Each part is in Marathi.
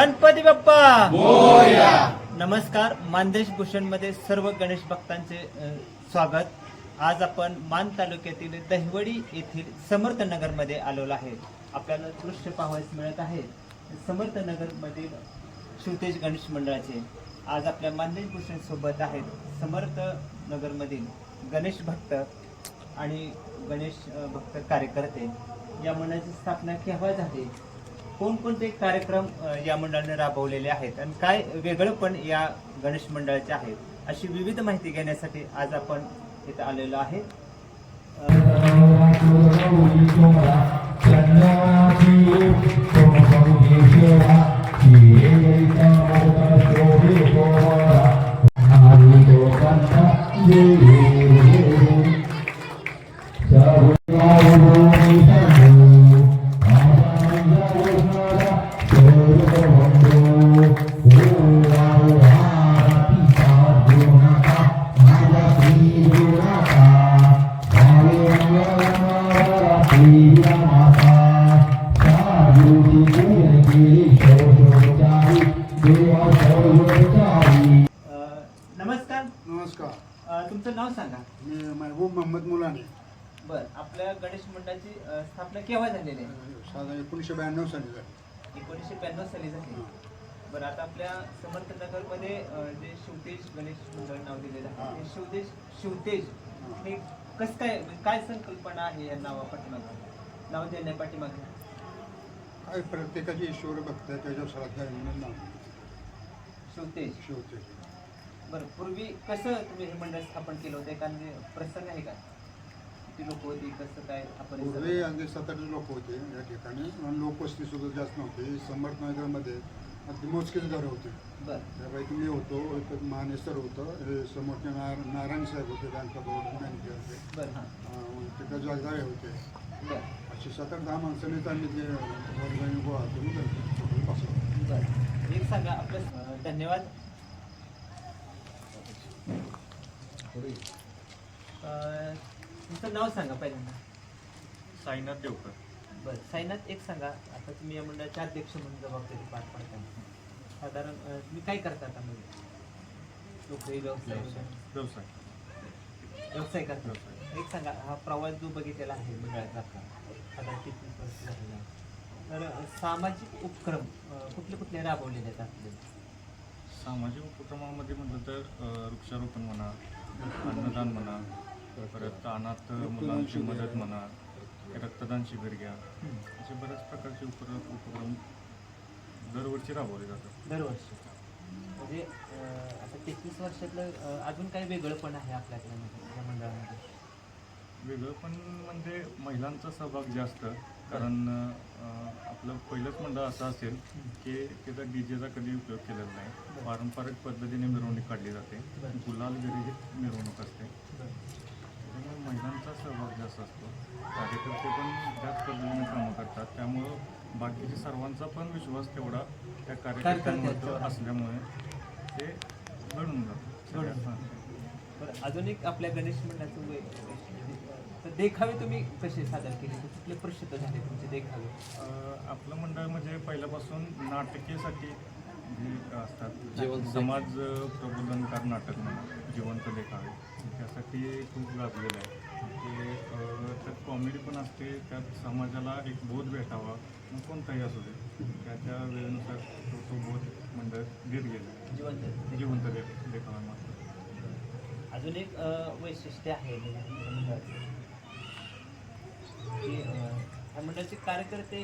गणपती बाप्पा! नमस्कार मानदेश भूषणमध्ये सर्व गणेश भक्तांचे स्वागत. आज आपण मान तालुक्यातील दहिवडी येथील समर्थ नगरमध्ये आलेलो आहे. आपल्याला दृश्य पाहावयास मिळत आहे. समर्थ नगर मधील शिवतेज गणेश मंडळाचे आज आपल्या मानदेश भूषण सोबत आहेत समर्थ नगर मधील गणेश भक्त आणि गणेश भक्त कार्यकर्ते. या मंडळाची स्थापना केव्हा झाली? कोणकोणते कार्यक्रम या मंडळाने राबवलेले आहेत आणि काय वेगळं पण या गणेश मंडळाचे आहेत अशी विविध माहिती घेण्यासाठी आज आपण इथं आलेलो आहे. मोहम्मद मुलाने. बर आपल्या गणेश मंडळाची अ, स्थापना केव्हा झालेली आहे? साधारण एकोणीसशे ब्याण्णव साली झाली. एकोणीसशे ब्याण्णव साली झाली. बरं आता आपल्या समर्थनगरमध्ये जे शिवतेज गणेश मंडळ नाव दिलेलं आहे हे. शिवतेज शिवतेज हे. कसं काय काय संकल्पना आहे या नावा पाठीमागे? नाव देण्या पाठीमागे. काय प्रत्येकाची ईश्वर भक्त आहे त्याच्या सगळ्या म्हणून नाव शिवतेज. शिवते बरं पूर्वी कसं तुम्ही हे मंडळ स्थापन केलं होतं? एखादे प्रसंग आहे का? किती लोक होती कसं काय आपण पूर्वी सात आठ लोक होते या ठिकाणी. आणि लोकवस्ती सुद्धा जास्त नव्हती. समर्थनगरमध्ये अगदी मोजकेच घरं होते. बरं. त्यापैकी मी होतो एक मानेसर होतं. हे समोरचे नार नारायण साहेब होते बँका बोर्ड मॅनेजर होते. बरं हां. जगदाळे होते. बरं. असे सात आठ दहा माणसांनीच आम्ही ते वर्गाने गोळा करून बसवलं बरं. एक सांगा आपलं धन्यवाद. अं, तुमचं नाव सांगा पहिल्यांदा. साईनाथ देवकर. बरं साईनाथ एक सांगा. आता तुम्ही या मंडळाचे अध्यक्ष म्हणून जबाबदारी पार पाडता साधारण अं, तुम्ही काय करता आता म्हणजे? नोकरी व्यवसाय व्यवसाय. व्यवसाय. व्यवसाय करता. व्यवसाय. एक सांगा हा प्रवास जो बघितलेला आहे मंडळाचा आपला साधारण तेहतीस वर्ष झालेला आहे. तर अं, सामाजिक उपक्रम अं, कुठले कुठले राबवलेले आहेत आपले? सामाजिक उपक्रमामध्ये म्हटलं तर वृक्षारोपण म्हणा अन्नदान म्हणा परत अनाथ मुलांची मदत म्हणा रक्तदान शिबिर घ्या. असे बऱ्याच प्रकारचे उपक्रम उपक्रम दरवर्षी राबवले जातात. दरवर्षी. म्हणजे आता तेहतीस वर्षातलं अजून काही वेगळं पण आहे आपल्याकडे म्हणजे या मंडळामध्ये? वेगळं पण म्हणजे महिलांचा सहभाग जास्त. कारण आपलं पहिलंच मंडळ असं असेल की त्याचा डी जेचा कधी उपयोग केलेला नाही. पारंपरिक पद्धतीने मिरवणूक काढली जाते. बरं. गुलाल विरहित मिरवणूक असते. त्याच्यामुळे महिलांचा सहभाग जास्त असतो. कार्यकर्ते पण त्याच पद्धतीने कामं करतात. त्यामुळं बाकीच्या सर्वांचा पण विश्वास तेवढा त्या कार्यकर्त्यांवर. असल्यामुळे ते घडून जातं. हां. अजून एक आपल्या गणेश मंडळाचं तर देखावे तुम्ही कसे सादर केले? ते कुठले प्रसिद्ध झाले तुमचे देखावे? आपलं मंडळ म्हणजे पहिल्यापासून नाटकेसाठी जे असतात. समाज प्रबोधनकार नाटक म्हणा जिवंत देखावे. त्यासाठी खूप गाजलेलं आहे. ते अं, त्यात कॉमेडी पण असते. त्यात समाजाला एक बोध भेटावा मग कोणताही असू दे. त्याच्या वेळेनुसार तो तो बोध मंडळ देत गेलं. जिवंत. जिवंत दे देखावा मात्र अजून एक अं, वैशिष्ट्य आहे. म्हणजे तुमच्या की मंडळाचे कार्यकर्ते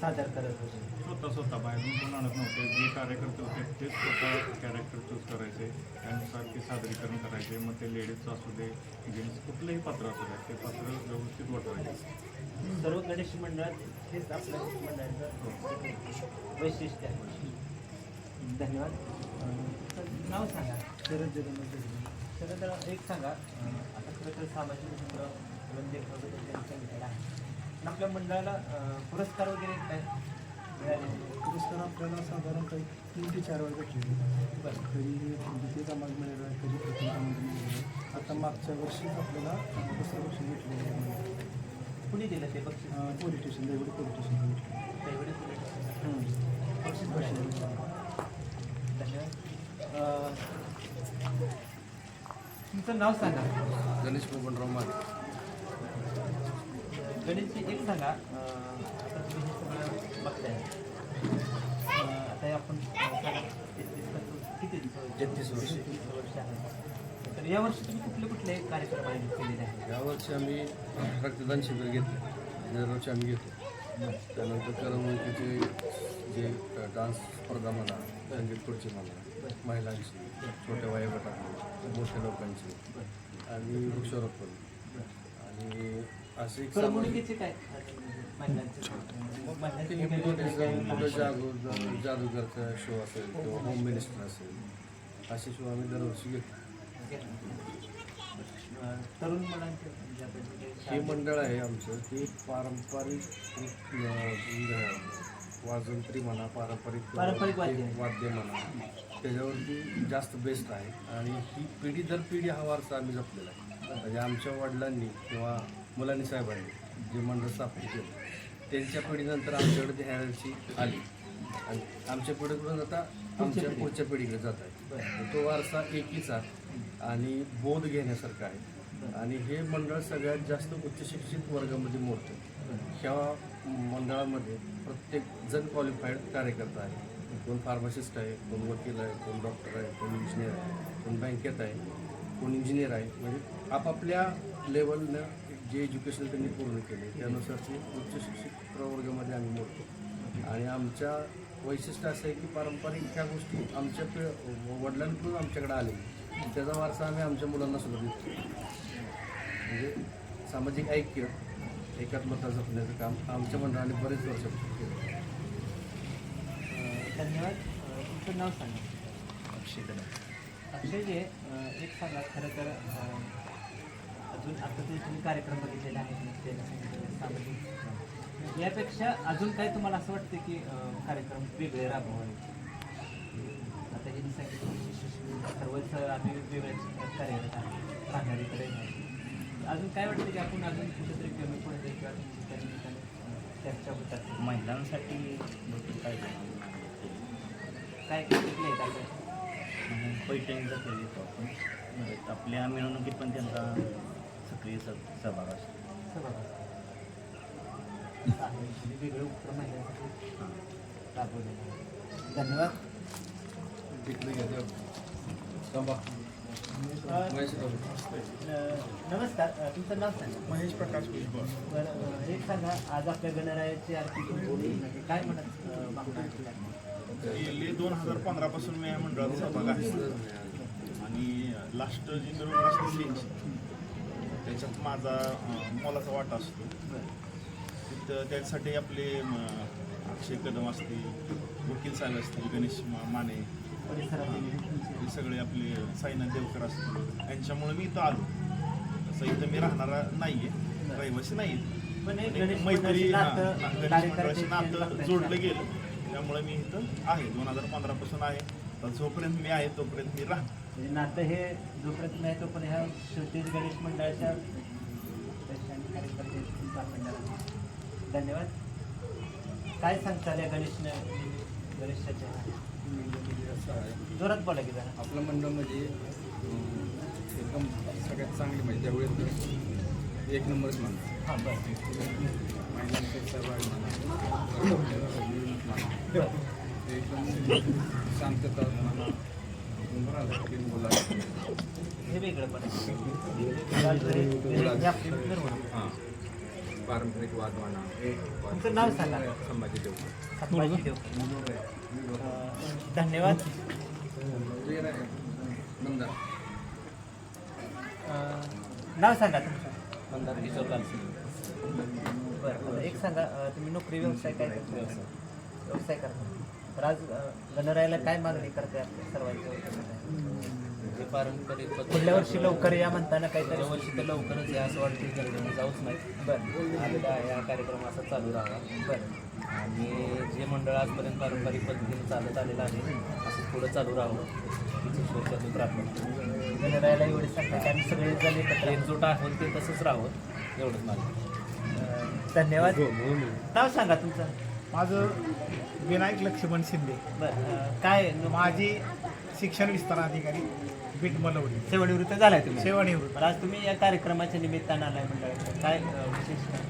सादर करत होते. स्वतः स्वतः बाहेरून कोण आणत नव्हते. जे कार्यकर्ते होते तेच स्वतः कॅरेक्टर चूज करायचे त्यानुसार ते सादरीकरण करायचे. मग ते लेडीजचं असू दे जेंट्स कुठलंही पात्र असू दे ते पात्र व्यवस्थित वाटवायचे. सर्व गणेश मंडळात हेच आपल्या मंडळाचं वैशिष्ट्य आहे. धन्यवाद. नाव सांगा. शरद जगन्नाथ शरद एक सांगा. तर सामाजिक उपक्रम वंदे वगैरे आहे. आपल्या मंडळाला पुरस्कार वगैरे काय मिळाले? पुरस्कार आपल्याला साधारणतः तीन ते चार वेळ भेटलेले बरं. कधी द्वितीय क्रमांक मिळाला कधी प्रथम क्रमांक मिळाला. आता मागच्या वर्षीच आपल्याला दुसऱ्या वर्षी भेटलेलं आहे. कुणी दिलं ते बक्षीस? Police station Devdi police station त्यावेळी पोलीस मिळालं. धन्यवाद. तुमचं नाव सांगा. गणेश बबनराव माने. गणेशजी एक सांगा आता तुम्ही हे सगळं बघताय. अं, आता आपण किती वर्ष. वर्ष. आहे. तर यावर्षी तुम्ही कुठले कुठले कार्यक्रम आयोजित केलेले आहेत? यावर्षी आम्ही रक्तदान शिबिर घेतलं दरवर्षी आम्ही घेतो. त्यानंतर करमणुकीचे जे डान्स स्पर्धा म्हणा संगीत खुर्ची म्हणा महिलांची छोट्या वयोगटातले मोठ्या लोकांची आणि वृक्षारोपण. आणि असे एक सामाजिक काय? महिलांचे जादूगारचा शो असेल किंवा होम मिनिस्टर असेल असे शो आम्ही दरवर्षी घेतो. तरुण मुलांचे म्हणजे हे मंडळ आहे आमचं ते पारंपरिक अं, वाजंत्री म्हणा पारंपरिक पारंपरिक वाद्य. वाद्य म्हणा त्याच्यावरती जास्त बेस्ट आहे. आणि ही पिढी दर पिढी हा वारसा आम्ही जपलेला आहे. म्हणजे आमच्या वडिलांनी किंवा मुलांनी साहेबांनी जे मंडळ स्थापन केलं त्यांच्या पिढीनंतर आमच्याकडे ती हॅरची आली. आणि आमच्या पिढीकडून आता आमच्या पुढच्या पिढीकडे जात आहे. तो वारसा एकीचा आणि बोध घेण्यासारखा आहे. आणि हे मंडळ सगळ्यात जास्त उच्च शिक्षित वर्गामध्ये मोडतं. ह्या मंडळामध्ये प्रत्येक जण क्वालिफाईड कार्यकर्ता आहे. कोण फार्मासिस्ट आहे कोण वकील आहे कोण डॉक्टर आहे कोण इंजिनियर आहे कोण बँकेत आहे कोण इंजिनियर आहे. म्हणजे आपापल्या लेवलनं जे एज्युकेशन त्यांनी पूर्ण केले त्यानुसारचे उच्च शिक्षित प्रवर्गामध्ये आम्ही मोडतो. आणि आमच्या वैशिष्ट्य असं आहे की पारंपरिक ह्या गोष्टी आमच्या पिढ वडिलांकडून आमच्याकडे आले. त्याचा वारसा आम्ही आमच्या मुलांना सुद्धा देतो. म्हणजे सामाजिक ऐक्य एकात्मता जपण्याचं काम आमच्या मंडळाने बरेच वर्षापासून केलं. धन्यवाद. तुमचं नाव सांगा. अक्षय जे अं, एक सांगा खरं तर अजून आता ते तुम्ही कार्यक्रम बघितलेले आहेत ते सांगितलेले सामाजिक. यापेक्षा अजून काय तुम्हाला असं वाटतं की कार्यक्रम वेगळे राबवावे? आता हे सांगितलं सर्वच आम्ही वेगवेगळ्या कार्यरत आहे राहणारीकडे आहे अजून काय वाटतं की आपण अजून कुठेतरी कमी पडते किंवा त्या निमित्ताने अं, चर्चा होतात महिलांसाठी भरपूर काय? काय कुठले आहेत आपण पैठणीचा खेळ घेतो आपण. आपल्या मिरवणुकीत पण त्यांचा सक्रिय स सहभाग असतो. वेगळे उपक्रम महिलांसाठी राबवलेले. धन्यवाद. नमस्कार तुमचं नाव सांगा. महेश प्रकाश भुजबळ बरं एक सांगा आज आपल्या गणरायाची आरती तुमची काय म्हणत? गेली दोन हजार पंधरापासून मी या मंडळात सहभाग आहे. आणि लास्ट जी मिरवणूक असते त्याच्यात माझा अं, मोलाचा वाटा असतो. तिथं त्यासाठी आपले म, अक्षय कदम असतील वकील साहेब असतील गणेश मा- माने. परिसरातील हे सगळे आपले साईनाथ देवकर असतील यांच्यामुळे मी इथं आलो. तसं इथं मी राहणारा नाहीये. रहिवासी नाही मैत्री मंडळाशी नातं. जोडलं गेलं. त्यामुळे मी इथं आहे. दोन हजार पंधरापासून आहे. तर जोपर्यंत मी आहे तोपर्यंत मी राहणार. म्हणजे नातं हे जोपर्यंत नाही तोपर्यंत ह्या श्रुतीज गणेश मंडळाच्या. धन्यवाद. काय सांगताल या गणेश गणेशाच्या असं आहे जोरात बोला की जरा. आपलं मंडळ म्हणजे एकदम सगळ्यात चांगली म्हणजे त्यावेळेस एक नंबरच म्हणतो हां बरं. महिलांचे म्हणा एकदम शांतता म्हणा बोला हे वेगळं पण. हां. पारंपरिक वाद म्हणा तुमचं नाव सांगा. संभाजी देवकर सप्पाजी देवकर. अं, धन्यवाद अं, नाव सांगा तुमचं. मंदार किशोर बरं आता एक सांगा अं, तुम्ही नोकरी व्यवसाय काय करता? व्यवसाय. करता. तर आज अं, गणरायाला काय मागणी करते आपल्या सर्वांच्या वतीनं? हे पारंपरिक पुढल्या वर्षी लवकर या म्हणताना काहीतरी. वर्षी तर लवकरच आहे असं वाटतं की गर्दीने जाऊच नाही. बरं. आलेला आहे हा कार्यक्रम असा चालू राहावा. बरं. आणि जे मंडळ आजपर्यंत पारंपरिक पद्धतीने चालत आलेलं आहे असं पुढं चालू राहावं. गणरायाला एवढे सांगता की आम्ही सगळे जण एकत्र एकजूट आहोत ते तसंच राहावं एवढंच माझं. अं, धन्यवाद. नाव सांगा तुमचं. माझं विनायक लक्ष्मण शिंदे. बरं काय? माझी शिक्षण विस्तार अधिकारी. बीट मलवडी सेवानिवृत्त झालाय तुम्ही? सेवानिवृत्त. आज तुम्ही या कार्यक्रमाच्या निमित्तानं आलाय मंडळ. काय अं, विशेष काय?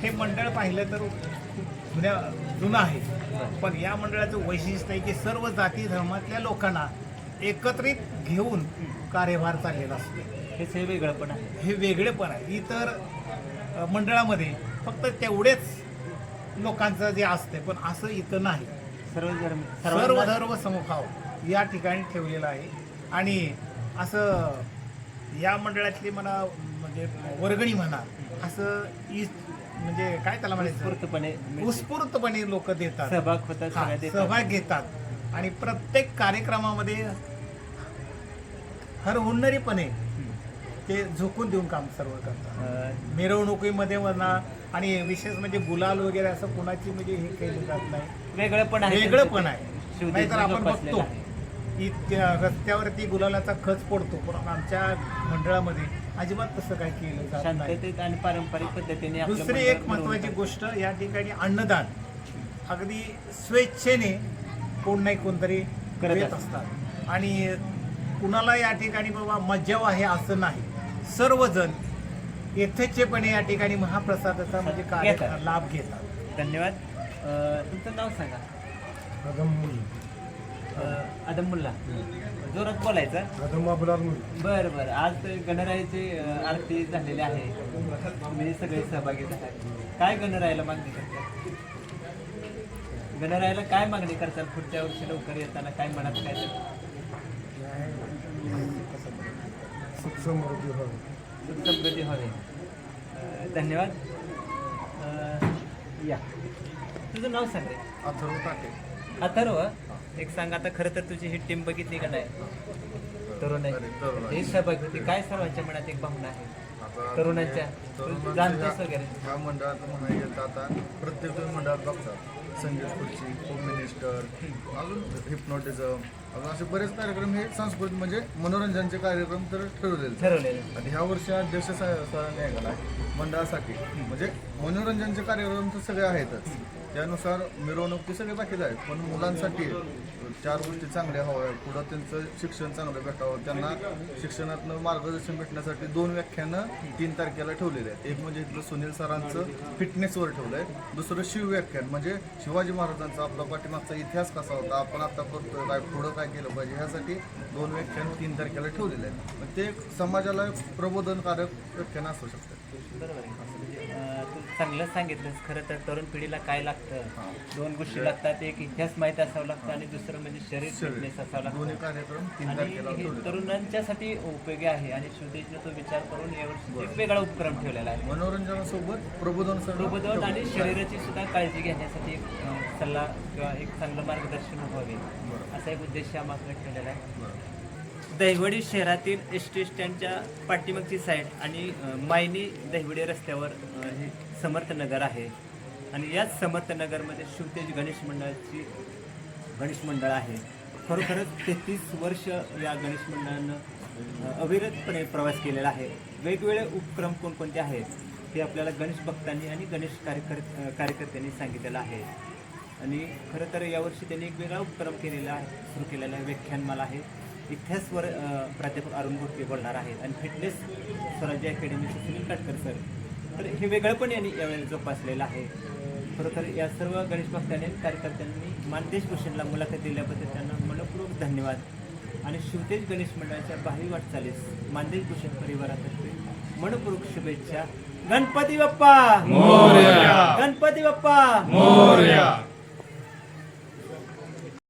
हे मंडळ पाहिलं तर खूप जुन्या जुनं आहे. पण या मंडळाचं वैशिष्ट्य आहे की सर्व जाती धर्मातल्या लोकांना एकत्रित घेऊन कार्यभार चाललेला असतो. हे सगळं वेगळं पण आहे. हे वेगळेपण आहे. इतर अ, मंडळामध्ये फक्त तेवढेच लोकांचं जे असते पण असं इथं नाही. सर्व धर्म सर्व धर्म समभाव या ठिकाणी ठेवलेला आहे. आणि असं या मंडळातली म्हणा म्हणजे वर्गणी म्हणा असं इ म्हणजे काय त्याला म्हणायचं? उत्स्फूर्तपणे लोक देतात. सहभाग होतात हा. सहभाग घेतात. आणि प्रत्येक कार्यक्रमामध्ये हर हुन्नरीपणे ते झोकून देऊन काम सर्व करतात. अं, मिरवणुकीमध्ये म्हणा आणि विशेष म्हणजे गुलाल वगैरे असं कोणाची म्हणजे हे केलं जात नाही. वेगळं पण आहे वेगळं पण आहे. शिवदेशने नाहीतर आपण जोपासलेलं बघतो. आहे. की त्या रस्त्यावरती गुलालाचा खच पडतो. पण आमच्या मंडळामध्ये अजिबात तसं काही केलं जात नाही. शांततेत आणि पारंपरिक पद्धतीने आपलं दुसरी मंडळ एक महत्वाची गोष्ट या ठिकाणी अन्नदान. अगदी स्वेच्छेने कोण नाही कोणतरी करत असतात. आणि कुणाला या ठिकाणी बाबा मज्जाव आहे असं नाही. सर्वजण यथेच्छेपणे या ठिकाणी महाप्रसादाचा म्हणजे कार्य घेतात. लाभ घेतात. धन्यवाद. अं, तुमचं नाव सांगा. आदम मुल्ला जोरात बोलायचं? बरं बरं. आज गणरायाची आरती झालेली आहे. तुम्ही सगळे सहभागी झालात. काय गणरायाला मागणी करताल गणरायाला काय मागणी करताल पुढच्या वर्षी लवकर येताना? काय मनात काय समृद्धी हवे धन्यवाद. या. तुझं नाव सांग रे. अथर्व अथर्व? एक सांग आता खरं तर तुझी ही टीम बघितली का नाही? तरुण आहे हे सहभागी होते काय सर्वांच्या मनात एक भावना आहे? तरुणांच्या जाणतोस वगैरे? ह्या मंडळात म्हणायला गेलं तर आता प्रत्येक मंडळात बघतात. संगीत खुर्ची होम मिनिस्टर अजून हिप्नोटिझम असे बरेच कार्यक्रम हे सांस्कृतिक म्हणजे मनोरंजनचे कार्यक्रम तर ठरवलेले आणि ह्या वर्षी अध्यक्ष सरांनी मंडळासाठी म्हणजे मनोरंजनचे कार्यक्रम तर सगळे आहेतच. त्यानुसार मिरवणूक ते सगळे बाकीच आहेत पण मुलांसाठी चार गोष्टी चांगल्या हव्या पुढं त्यांचं शिक्षण चांगलं भेटावं. त्यांना शिक्षणातनं मार्गदर्शन भेटण्यासाठी दोन व्याख्यानं तीन तारखेला ठेवलेले आहेत. एक म्हणजे इथलं सुनील सरांचं फिटनेसवर ठेवलं आहे दुसरं शिव व्याख्यान म्हणजे शिवाजी महाराजांचा आपला पाठीमागचा इतिहास कसा होता आपण आता करतोय काय पुढं काय केलं पाहिजे ह्यासाठी दोन व्याख्यान तीन तारखेला ठेवलेले आहेत. मग ते समाजाला प्रबोधनकारक व्याख्यान असू शकतात. चांगलं सांगितलंस. खरं तर तरुण पिढीला काय लागतं? दोन गोष्टी लागतात. एक इतिहास माहीत असावं लागतं आणि दुसरं म्हणजे शरीर फिटनेस असावं लागतं. आणि हे तरुणांच्यासाठी उपयोगी आहे. आणि शिवदेशने तो विचार करून यावर्षी एक वेगळा उपक्रम ठेवलेला आहे. मनोरंजनासोबत प्रबोधन प्रबोधन आणि शरीराची सुद्धा काळजी घेण्यासाठी एक सल्ला किंवा एक चांगलं मार्गदर्शन व्हावे. असा एक उद्देश यामागे ठेवलेला आहे. दहिवडी शहरातील एस टी स्टँडच्या पाठीमागची साईड आणि मायनी दहिवडी रस्त्यावर हे समर्थनगर आहे. आणि याच समर्थनगरमध्ये शिवतेज गणेश मंडळाची गणेश मंडळ आहे. खरोखरच तेहतीस वर्ष या गणेश मंडळानं अविरतपणे प्रवास केलेला आहे. वेगवेगळे उपक्रम कोणकोणते आहेत हे आपल्याला गणेश भक्तांनी आणि गणेश कार्यकर कार्यकर्त्यांनी सांगितलेलं आहे. आणि खरं तर यावर्षी त्यांनी एक वेगळा उपक्रम केलेला आहे सुरू केलेला आहे व्याख्यानमाला आहे. इतिहासवर प्राध्यापक अरुण गोटके बोलणार आहेत. आणि फिटनेस स्वराज्य अकॅडमीचे सुनील काटकर सर तर हे वेगळं पण यांनी यावेळेला जोपासलेलं आहे. खरं तर या सर्व गणेश भक्तांनी आणि कार्यकर्त्यांनी मानदेश भूषणला मुलाखत दिल्याबद्दल त्यांना मनपूर्वक धन्यवाद. आणि शिवतेज गणेश मंडळाच्या भावी वाटचालीस मानदेश भूषण परिवारातर्फे मनपूर्वक शुभेच्छा. गणपती बाप्पा! गणपती बाप्पा!